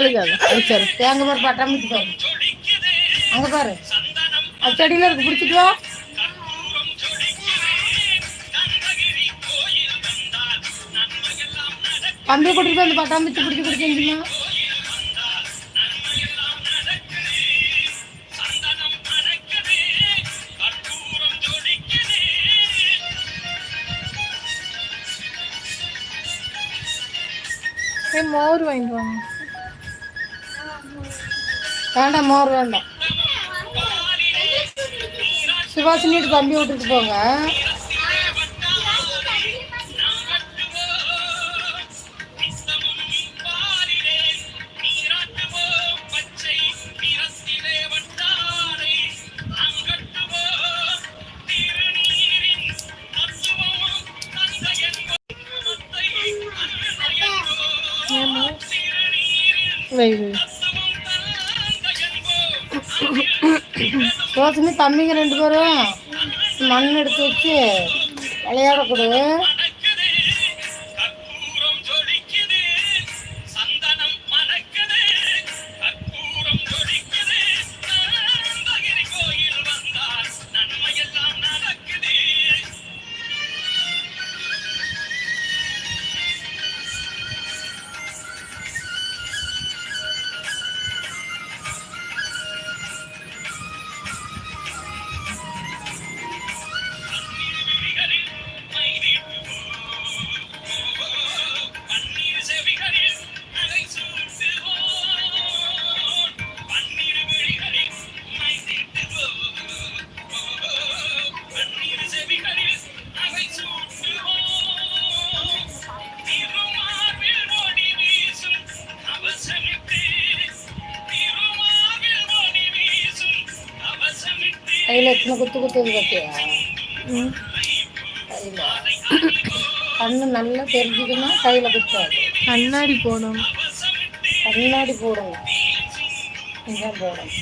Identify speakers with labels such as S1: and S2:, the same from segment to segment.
S1: சரி. தேங்க பாரு பட்டாம்பூச்சி பாரு. அங்க பாரு. அது செடியில இருக்கு. பிடிச்சிட்டு வா. தம்பி கூட்டிட்டு போய் அந்த பட்டாம்பூச்சி பிடிச்சி பிடிச்சிருந்துமா
S2: ஏய், மோர் வாங்கிட்டு வாங்க.
S1: வேண்டாம் மோர் வேண்டாம். சுபாஷினிட்டு தம்பி விட்டுட்டு போங்க. சுபாஷினி தம்பிங்க ரெண்டு பேரும். மண் எடுத்து வச்சு விளையாட கையில் எத்தனை குத்து குத்துது பார்த்தியா. கையில் கண்ணு நல்லா தெரிஞ்சுதுன்னா கையில் குத்தாது
S2: கண்ணாடி போடணும்
S1: கண்ணாடி போடுங்க இதான் போடணும்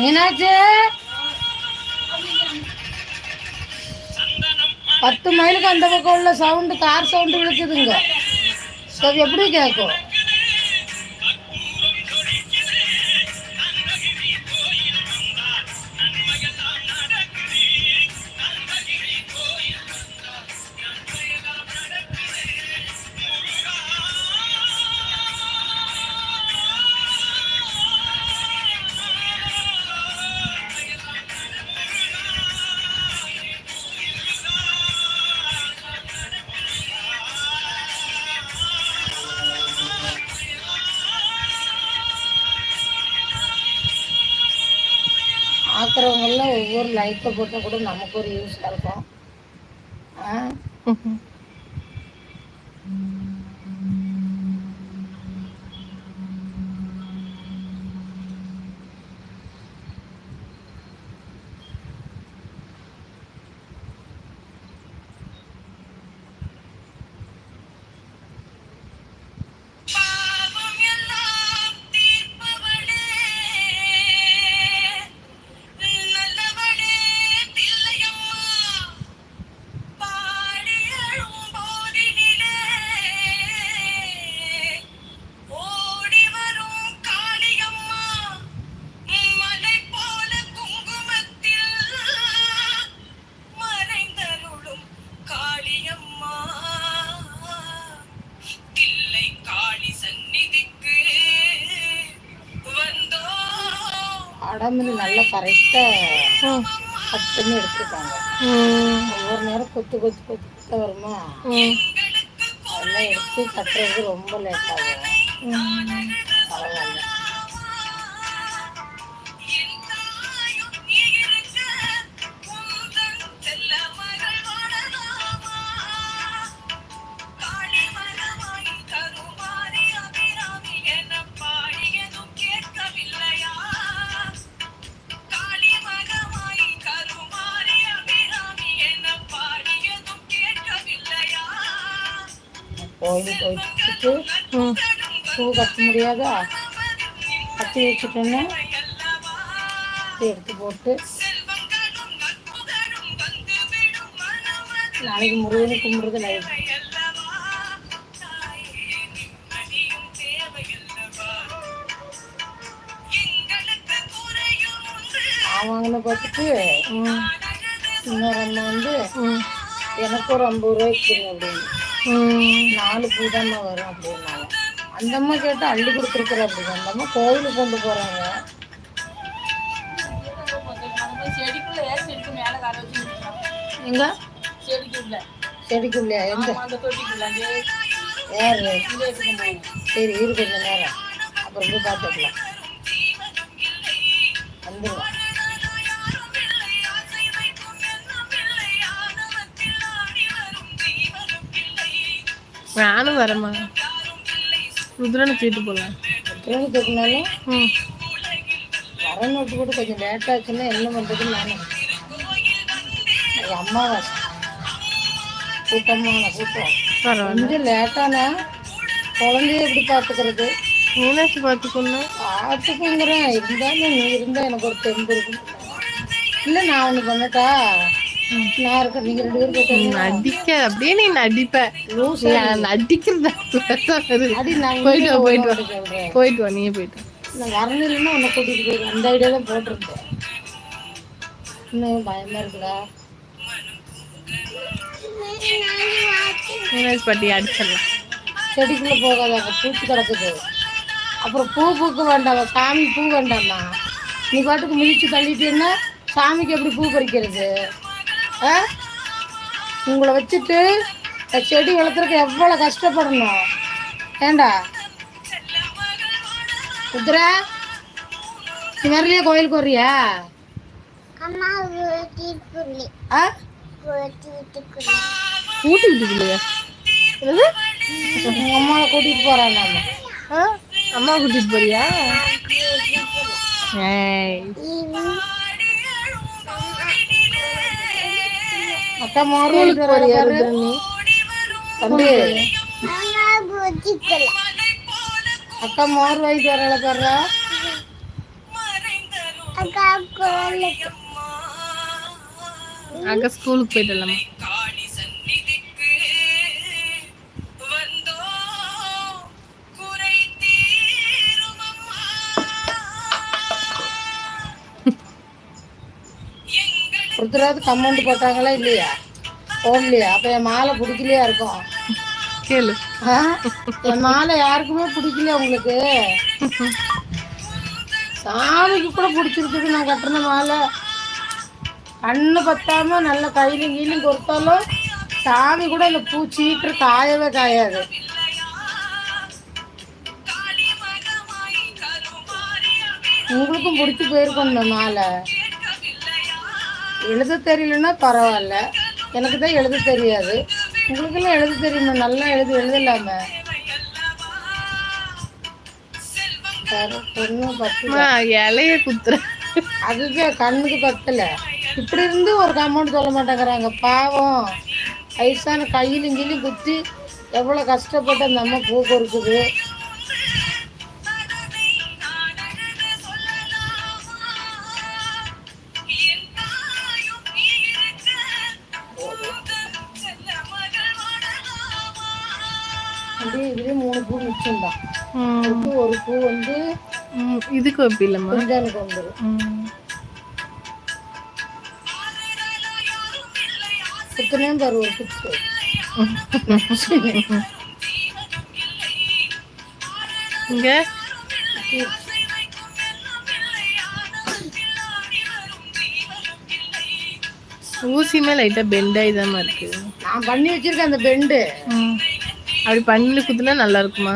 S1: என்னாச்சு? பத்து மைலுக்கு அந்த பக்கம் உள்ள சவுண்டு கார் சவுண்டு விழுக்குதுங்க. அது எப்படி கேட்கும் பார்க்குறவங்களாம் ஒவ்வொரு லைக்கை போட்டால் கூட நமக்கு ஒரு யூஸாக இருக்கும். ஆ? வாடாமல்லி நல்லா கரெக்டாக கட் பண்ணி எடுத்துருக்காங்க.
S2: ம்
S1: ஒவ்வொரு நேரம் கொத்து கொத்து கொத்து கொத்து வருமா? அதெல்லாம் எடுத்து கட்டுறது ரொம்ப லேட் ஆகும். பூ கட்ட முடியாதா? கட்டி வச்சுட்டோன்னா எடுத்து போட்டு நாளைக்கு முருகனை கும்பிடுறது லைட் ஆவாங்கன்னு பார்த்துட்டு இன்னொரு அம்மா வந்து
S2: ம்.
S1: எனக்கு ஒரு ஐம்பது ரூபாய்க்கு அப்படின்னு. நாலு பூ தாம்மா வரும் அப்படின்னாங்க. அந்த அம்மா கேட்டால் அள்ளி கொடுத்துருக்குற அப்படின்னு அந்த அம்மா கோயிலுக்கு கொண்டு போகிறாங்க எங்க? செடிக்குள்ளே. எந்த சரி இரு கொஞ்ச நேரம். அப்புறம் போய் பார்த்துக்கலாம்.
S2: நானும் வரமா ருத்ரனை தூக்கிட்டு போகலாம்
S1: எத்தனை கேட்கனாலும்
S2: ம்.
S1: வரணும் கூட கொஞ்சம் லேட் ஆச்சுன்னா என்ன பண்ணுறதுன்னு நானும். அம்மாவாசை. கூட்டமான கூட்டம். கொஞ்சம் லேட்டானா குழந்தைய எப்படி பார்த்துக்கிறது?
S2: மீனாட்சி பார்த்துக்கணும்
S1: பார்த்துக்குங்கிறேன். இருந்தாலும் நீ இருந்தால் எனக்கு ஒரு தெம்பு இருக்கும். இல்லை நான் ஒன்று பண்ணட்டா?
S2: நடிக்க அப்படியே நீ நடிப்ப. நீ நடிக்கிறதா போயிட்டு வா, போயிட்டு வா. போயிட்டு வா நீயே போயிட்டு வா.
S1: நான் வரணும் இல்லைன்னா உன்னை கூட்டிகிட்டு போயிடுவேன். அந்த ஐடியா தான் இன்னும் பயமாக இருக்குடா.
S2: பாட்டி அடிச்சிடலாம்.
S1: செடிக்குள்ளே போகாத பூச்சி கிடக்குது. அப்புறம் பூ பூக்க வேண்டாம் சாமி பூ வேண்டாம்மா. நீ பாட்டுக்கு மிதிச்சு தள்ளிட்டீன்னா சாமிக்கு எப்படி பூ பறிக்கிறது? உங்களை வச்சுட்டு செடி வளர்த்துறதுக்கு எவ்வளோ கஷ்டப்படணும்? ஏண்டா? குதிரை நீ வரலையா கோயிலுக்கு வர்றியா? ஆ?
S2: கூட்டி விட்டுக்கலையா என்னது?
S1: உங்கள் அம்மாவை கூட்டிகிட்டு போகிறான் நான்.
S2: ஆ? அம்மா கூட்டிட்டு போறியா? ஏய்.
S1: அக்கா மோர்
S2: ஸ்கூலுக்கு
S1: வாங்கிட்டு
S2: போறியா
S1: வர
S2: ருத்ரணி
S1: தம்பி. அக்கா மோர் வாங்கிட்டு வரல பாரு.
S2: அக்கா ஸ்கூலுக்கு போயிட்டு வரலாமா?
S3: எங்கள்
S1: ஒருத்தராவது கமெண்ட் போட்டாங்களா இல்லையா? போடலையா? அப்ப என் மாலை பிடிக்கலையா இருக்கும்?
S2: கேளு?
S1: என் மாலை யாருக்குமே பிடிக்கல உங்களுக்கு? சாமிக்கு கூட பிடிச்சிருக்குது நான் கட்டின மாலை. கண்ணு பத்தாம நல்ல கையிலும் கீழும் கொடுத்தாலும் சாமி கூட அந்த பூ சீக்கிரம் காயவே காயாது. உங்களுக்கும் பிடிச்சி போயிருக்கும் இந்த மாலை. எழுத தெரியலன்னா பரவாயில்ல. எனக்கு தான் எழுத தெரியாது. உங்களுக்கெல்லாம் எழுத தெரியுமா? நல்லா எழுதி எழுதலாம?
S2: இலைய குத்துற.
S1: அதுதான் கண்ணுக்கு பத்தல. இப்படி இருந்து ஒரு கமெண்ட் சொல்ல மாட்டேங்கிறாங்க. பாவம். வயசான கையிலும் கீழும் குத்தி எவ்வளோ கஷ்டப்பட்டு அந்த அம்மா பூ பொறுக்குது.
S2: இதுக்கு எப்படி இல்லைம்மா.
S1: சுத்தமே தருவோம் ஒரு சுத்து
S2: இங்க ஊசியுமே லைட்டாக பெண்டாகி தான் இருக்கு.
S1: நான் பண்ணி வச்சிருக்கேன் அந்த பெண்டு
S2: அப்படி பண்ணி குத்துனா நல்லா இருக்குமா?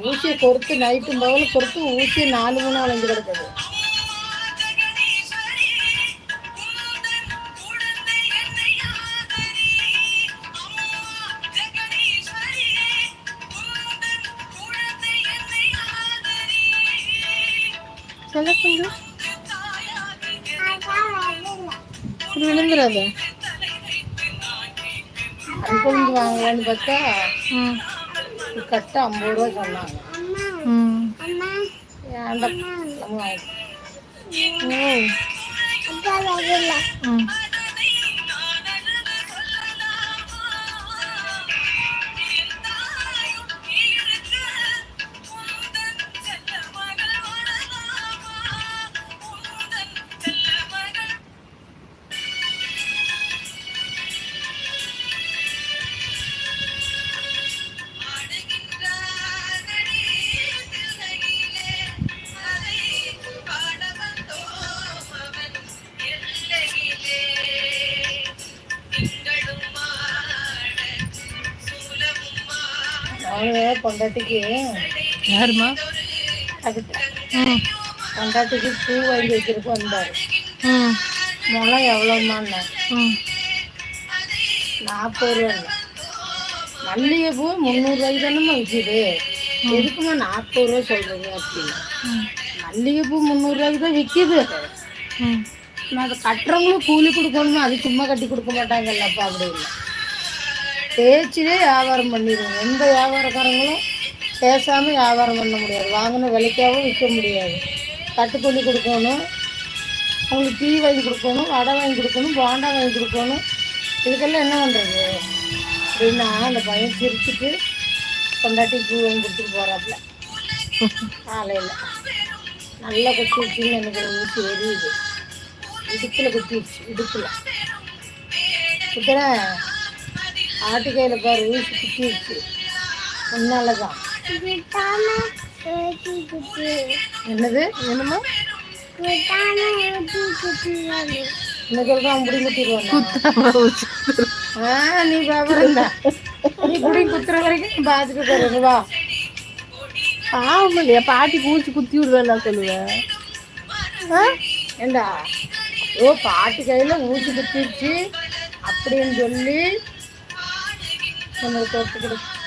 S1: ஊசியை பொறுத்து நைட்டும் பகலும் பொறுத்து ஊசியை நாலு மூணு வளைஞ்சு கிடக்குது.
S2: சொல்ல சரி விழுந்துடாத
S1: வாங்கலான்னு பார்த்தா
S2: ம்.
S1: கட்ட ஐம்பது ரூபா சொன்னாங்க
S2: ம்
S1: அவங்க பொண்டாட்டிக்கு.
S2: யாருமா
S1: பொண்டாட்டிக்கு பூ வாங்கி வைக்கிறதுக்கு வந்தார்
S2: ம்.
S1: முளம் எவ்வளோமான்னு நாற்பது ரூபா மல்லிகைப்பூ முந்நூறுரூவாய்க்கு தானேம்மா விற்கிது எதுக்குமா நாற்பது ரூபா சொல்கிறீங்க அப்படின்னு. மல்லிகைப்பூ முந்நூறுரூவாய்க்கு தான் விற்கிது நான் அதை கட்டுறவங்களும் கூலி கொடுக்கணுமா அது சும்மா கட்டி கொடுக்க மாட்டாங்கல்லப்பா அப்படின்னு. பேச்சிலே வியாபாரம் பண்ணிடுவோம். எந்த வியாபாரக்காரங்களும் பேசாமல் வியாபாரம் பண்ண முடியாது. வாங்கின விலைக்காகவும் விற்க முடியாது. கட்டுக்கூலி கொடுக்கணும். அவங்களுக்கு டீ வாங்கி கொடுக்கணும் வடை வாங்கி கொடுக்கணும் போண்டா வாங்கி கொடுக்கணும். இதுக்கெல்லாம் என்ன பண்ணுறது அப்படின்னா அந்த பையன் சிரிச்சுட்டு கொண்டாட்டி பூ வாங்கி கொடுத்துட்டு போகிறாப்புல காலையில். நல்லா குத்திடுச்சுன்னு எனக்கு ஒரு ஊசி எரியுது. இடுப்பில் குத்திடுச்சு இடுப்பில். குத்துறேன் ஆட்டு கையில் பாரு ஊசி குத்திடுச்சு முன்னால தான் என்னது. ஆ நீ தான் நீ குடி குத்துற வரைக்கும் போறது வா.
S2: பாவம் இல்லையா பாட்டி பூச்சி குத்தி விடுவேன் நான் சொல்லுவேன்.
S1: ஆ? ஏண்டா? ஓ பாட்டி கையில் ஊசி குத்திடுச்சு அப்படின்னு சொல்லி നമ്മൾ പുറത്ത് കൊടുക്കും